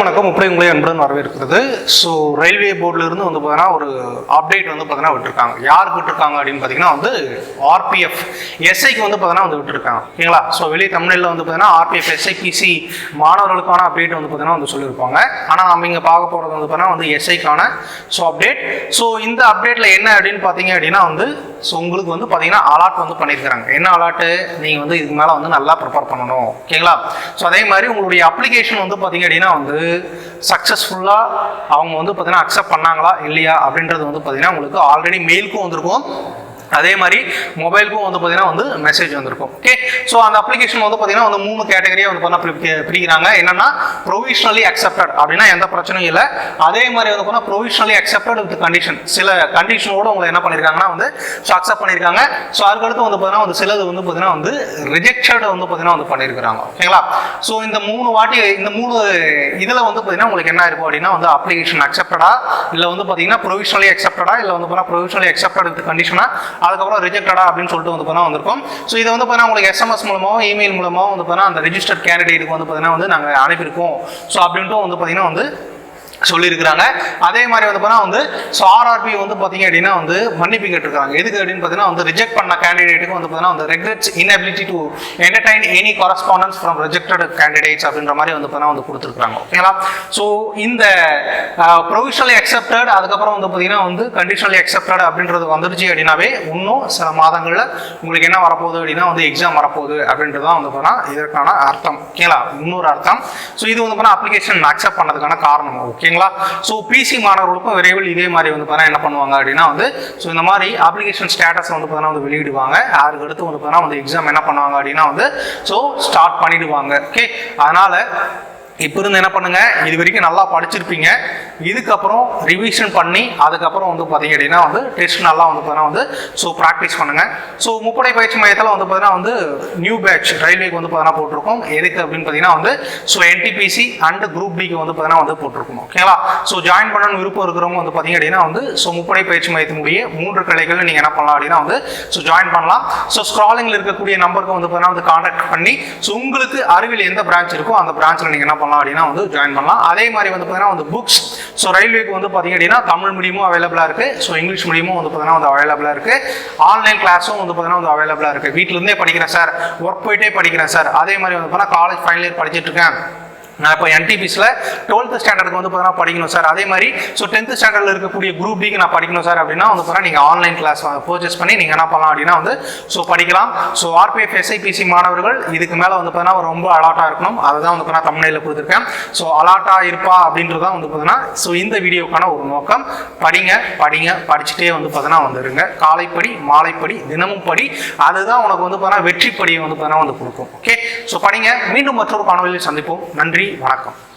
முப்படை உங்களை அன்புடன் வரவேற்கிறது. ஸோ ரயில்வே போர்டிலிருந்து வந்து பார்த்தீங்கன்னா ஒரு அப்டேட் வந்து பார்த்தீங்கன்னா விட்டுருக்காங்க. யாருக்கு விட்டுருக்காங்க அப்படின்னு பார்த்தீங்கன்னா வந்து ஆர்பிஎஃப் எஸ்ஐக்கு வந்து பார்த்தீங்கன்னா வந்து விட்டுருக்காங்க. ஓகேங்களா? ஸோ வெளியே தமிழில் வந்து பார்த்தீங்கன்னா ஆர்பிஎஃப் எஸ்ஐ பிசி மாணவர்களுக்கான அப்டேட் வந்து பார்த்தீங்கன்னா வந்து சொல்லியிருப்பாங்க. ஆனால் நம்ம இங்கே பார்க்க போகிறது வந்து பார்த்தீங்கன்னா வந்து எஸ்ஐக்கான ஸோ அப்டேட் ஸோ இந்த அப்டேட்டில் என்ன அப்படின்னு பார்த்தீங்க அப்படின்னா வந்து ஸோ உங்களுக்கு வந்து பார்த்தீங்கன்னா அலாட் வந்து பண்ணியிருக்கிறாங்க. என்ன அலாட்டு நீங்கள் வந்து இதுக்கு மேலே வந்து நல்லா ப்ரிப்பேர் பண்ணணும். ஓகேங்களா? ஸோ அதே மாதிரி உங்களுடைய அப்ளிகேஷன் வந்து பார்த்தீங்க அப்படின்னா வந்து சக்ஸஸ்ஃபுல்லாக அவங்க வந்து பார்த்தீங்கன்னா அக்செப்ட் பண்ணாங்களா இல்லையா அப்படின்றது வந்து பார்த்தீங்கன்னா உங்களுக்கு ஆல்ரெடி மெயிலுக்கும் வந்திருக்கும். அதே மாதிரி மொபைலுக்கும் வந்து பார்த்தீங்கன்னா வந்து மெசேஜ் வந்திருக்கும் ஓகே ஸோ அந்த அப்ளிகேஷன் வந்து பார்த்தீங்கன்னா வந்து மூணு கேட்டகரியாக வந்து பார்த்தீங்கன்னா பிரிக்கிறாங்க என்னன்னா ப்ரொவிஷனலி அக்செப்டட் அப்படின்னா எந்த பிரச்சனையும் இல்லை அதே மாதிரி வந்து பார்த்தீங்கன்னா ப்ரொவிஷனலி அக்செப்டட் வித் கண்டிஷன் சில கண்டிஷனோட உங்களை என்ன பண்ணியிருக்காங்கன்னா வந்து ஸோ அக்செப்ட் பண்ணியிருக்காங்க ஸோ அதுக்கடுத்து வந்து பார்த்தீங்கன்னா வந்து சிலது வந்து பார்த்தீங்கன்னா வந்து ரிஜெக்டட் வந்து பார்த்தீங்கன்னா வந்து பண்ணியிருக்கிறாங்க ஓகேங்களா ஸோ இந்த மூணு வாட்டி இந்த மூணு இதில் வந்து பார்த்தீங்கன்னா உங்களுக்கு என்ன இருக்கும் அப்படின்னா வந்து அப்ளிகேஷன் அக்செப்டடா இல்லை வந்து பார்த்தீங்கன்னா ப்ரொவிஷனலி அக்செப்டடா இல்லை வந்து பார்த்தீங்கன்னா ப்ரொவிஷனலி அக்செப்டட் வித் கண்டிஷனா அதுக்கப்புறம் ரிஜெக்டடா அப்படின்னு சொல்லிட்டு வந்து பார்த்தா வந்திருக்கும். ஸோ இதை வந்து பார்த்தீங்கன்னா உங்களுக்கு எஸ்எம்எஸ் மூலமாகவும் இமெயில் மூலமாகவும் வந்து பார்த்தீங்கன்னா அந்த ரிஜிஸ்டர்ட் கேண்டிடேட்டுக்கு வந்து பார்த்தீங்கன்னா வந்து நாங்கள் அனுப்பியிருக்கோம். ஸோ அப்படின்ட்டு வந்து பார்த்தீங்கன்னா வந்து சொல்லியிருக்கிறாங்க. அதே மாதிரி வந்து பார்த்தீங்கன்னா வந்து ஸோ ஆர்ஆர்பி வந்து பார்த்தீங்க அப்படின்னா வந்து மன்னிப்பு கேட்டிருக்காங்க. எதுக்கு அப்படின்னு பார்த்தீங்கன்னா வந்து ரிஜெக்ட் பண்ண கேண்டிடேட்டுக்கு வந்து பார்த்தீங்கன்னா வந்து regrets inability to entertain any correspondence from rejected candidates அப்படின்ற மாதிரி வந்து பார்த்தீங்கன்னா வந்து கொடுத்துருக்காங்க ஓகேங்களா ஸோ இந்த ப்ரொவிஷனலி அக்செப்டட் அதுக்கப்புறம் வந்து பார்த்தீங்கன்னா வந்து கண்டிஷனலி அக்செப்டட் அப்படின்றது வந்துருச்சு அப்படின்னாவே இன்னும் சில மாதங்களில் உங்களுக்கு என்ன வரப்போகுது அப்படின்னா வந்து எக்ஸாம் வரப்போகுது அப்படின்றது தான் வந்து பார்த்தீங்கன்னா இதற்கான அர்த்தம். ஓகேங்களா இன்னொரு அர்த்தம். ஸோ இது வந்து பார்த்தீங்கன்னா அப்ளிகேஷன் அக்செப்ட் பண்ணதுக்கான காரணம். ஓகே ஓகேங்களா ஸோ பிசி மாணவர்களுக்கும் விரைவில் இதே மாதிரி வந்து பார்த்தீங்கன்னா என்ன பண்ணுவாங்க அப்படின்னா வந்து ஸோ இந்த மாதிரி அப்ளிகேஷன் ஸ்டேட்டஸ் வந்து பார்த்தீங்கன்னா வந்து வெளியிடுவாங்க. அதுக்கு அடுத்து வந்து பார்த்தீங்கன்னா வந்து எக்ஸாம் என்ன பண்ணுவாங்க அப்படின்னா வந்து ஸோ ஸ்டார்ட் பண்ணிடுவாங்க. ஓகே அதனால இப்போ இருந்து என்ன பண்ணுங்க? இது வரைக்கும் நல்லா படிச்சிருப்பீங்க. இதுக்கப்புறம் ரிவிஷன் பண்ணி அதுக்கப்புறம் வந்து பார்த்தீங்க அப்படின்னா வந்து டெஸ்ட் நல்லா வந்து பார்த்தீங்கன்னா வந்து ஸோ ப்ராக்டிஸ் பண்ணுங்க. ஸோ முப்படை பயிற்சி மையத்தில் வந்து பார்த்தீங்கன்னா வந்து நியூ பேட்ச் ரயில்வேக்கு வந்து பார்த்தீங்கன்னா போட்டிருக்கோம். எதுக்கு அப்படின்னு பார்த்தீங்கன்னா வந்து ஸோ என்டிபிசி அண்ட் குரூப் டிக்கு வந்து பார்த்தீங்கன்னா வந்து போட்டிருக்கோம். ஓகேங்களா ஸோ ஜாயின் பண்ணணும் விருப்பம் இருக்கிறவங்க வந்து பார்த்தீங்க அப்படின்னா வந்து ஸோ முப்படை பயிற்சி மையத்தினுடைய மூன்று கிளைகள் நீங்கள் என்ன பண்ணலாம் அப்படின்னா வந்து ஸோ ஜாயின் பண்ணலாம். ஸோ ஸ்க்ராலிங்கில் இருக்கக்கூடிய நம்பருக்கு வந்து பார்த்தீங்கன்னா வந்து கான்டாக்ட் பண்ணி ஸோ உங்களுக்கு அருகில் எந்த பிரான்ச் இருக்கோ அந்த பிரான்ச்சில் நீங்கள் என்ன பண்ணலாம்? அப்படின்னா வந்து ஜாயின் பண்ணலாம். அதே மாதிரி வந்து பார்த்தீங்கன்னா வந்து புக்ஸ் ஸோ ரயில்வேக்கு வந்து பார்த்தீங்க அப்படின்னா தமிழ் மீடியமும் அவைலபிளாக இருக்குது ஸோ இங்கிலீஷ் மீடியமும் வந்து பார்த்தீங்கன்னா வந்து அவைலபிளாக இருக்குது ஆன்லைன் கிளாஸும் வந்து பார்த்தீங்கன்னா வந்து அவைலபிளாக இருக்குது வீட்டிலேருந்தே படிக்கிறேன் சார். ஒர்க் போயிட்டே படிக்கிறேன் சார். அதே மாதிரி வந்து பார்த்தீங்கன்னா காலேஜ் ஃபைனல் இயர் படிச்சுட்டு இருக்கேன். நான் இப்போ என்டிபிஸில் டுவெல்த் ஸ்டாண்டர்டுக்கு வந்து பார்த்தீங்கன்னா படிக்கணும் சார் அதே மாதிரி ஸோ டென்த் ஸ்டாண்டர்டில் இருக்கக்கூடிய குரூப் டிக்கு நான் படிக்கணும் சார் அப்படின்னா வந்து பார்த்தா நீங்கள் ஆன்லைன் கிளாஸ் பர்ச்சேஸ் பண்ணி நீங்கள் என்ன பண்ணலாம் அப்படின்னா வந்து ஸோ படிக்கலாம். ஸோ ஆர்பிஎஃப் எஸ்ஐபிசி மாணவர்கள் இதுக்கு மேலே வந்து பார்த்தீங்கன்னா ரொம்ப அலாட்டாக இருக்கணும். அதுதான் வந்து பார்த்தீங்கன்னா தமிழில் கொடுத்துருக்கேன். ஸோ அலாட்டாக இருப்பா அப்படின்றது தான் வந்து பார்த்தீங்கன்னா ஸோ இந்த வீடியோக்கான ஒரு நோக்கம். படிங்க படிங்க படிச்சுட்டே வந்து பார்த்தீங்கன்னா வந்துருங்க. காலைப்படி மாலைப்படி தினமும் படி. அதுதான் உனக்கு வந்து பார்த்தீங்கன்னா வெற்றி படியை வந்து பார்த்தீங்கன்னா வந்து கொடுக்கும். ஓகே ஸோ படிங்க. மீண்டும் மற்றொரு காணொலியில் சந்திப்போம். நன்றி. வணக்கம்